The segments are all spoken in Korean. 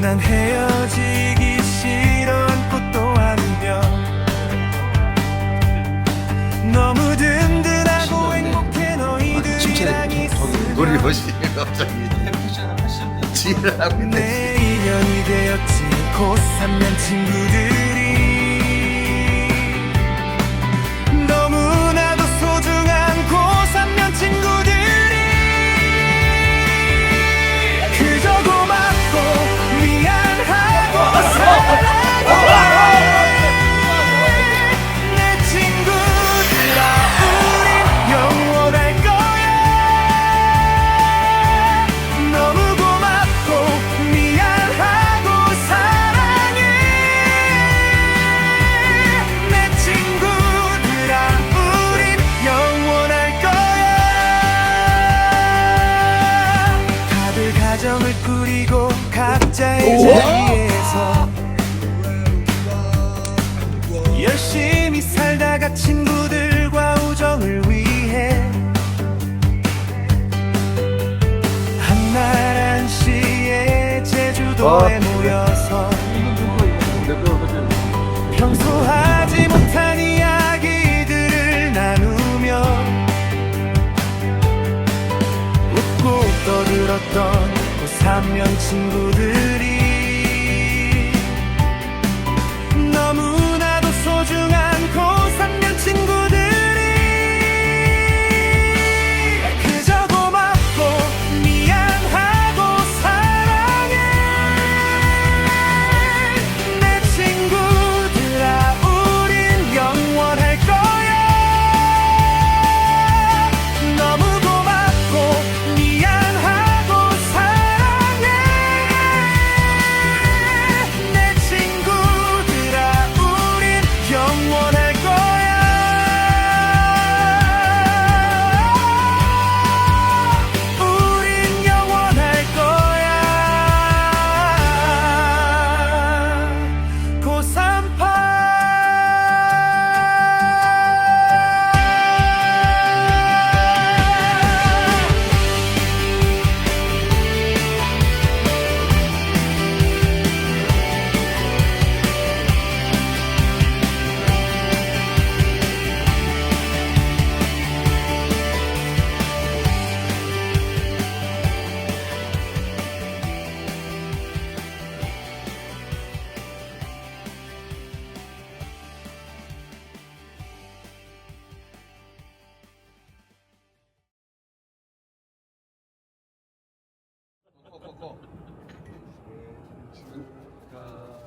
난 헤어지기 싫은 것도 아니며 너무 든든하고 행복해 너희들이랑 있으면 우리 멋이 갑자기 지랄하고 있네 내 인연이 되었지. 고3년 친구들이 꾸리고 각자의 자리에서 열심히 살다가 친구들과 우정을 위해 한나란 시의 제주도에 모여서 평소 하지 못한 이야기들을 나누며 웃고 떠들었던 고 3년 친구들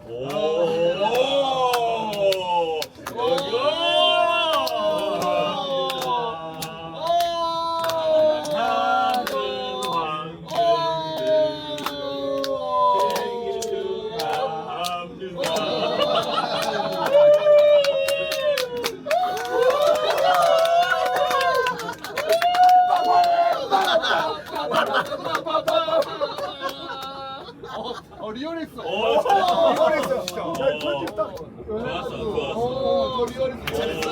오. 오. 어 리얼했어. 리얼했어 진짜. 야 편집 딱. 좋았어 좋았어. 어 리얼했어. 잘했어.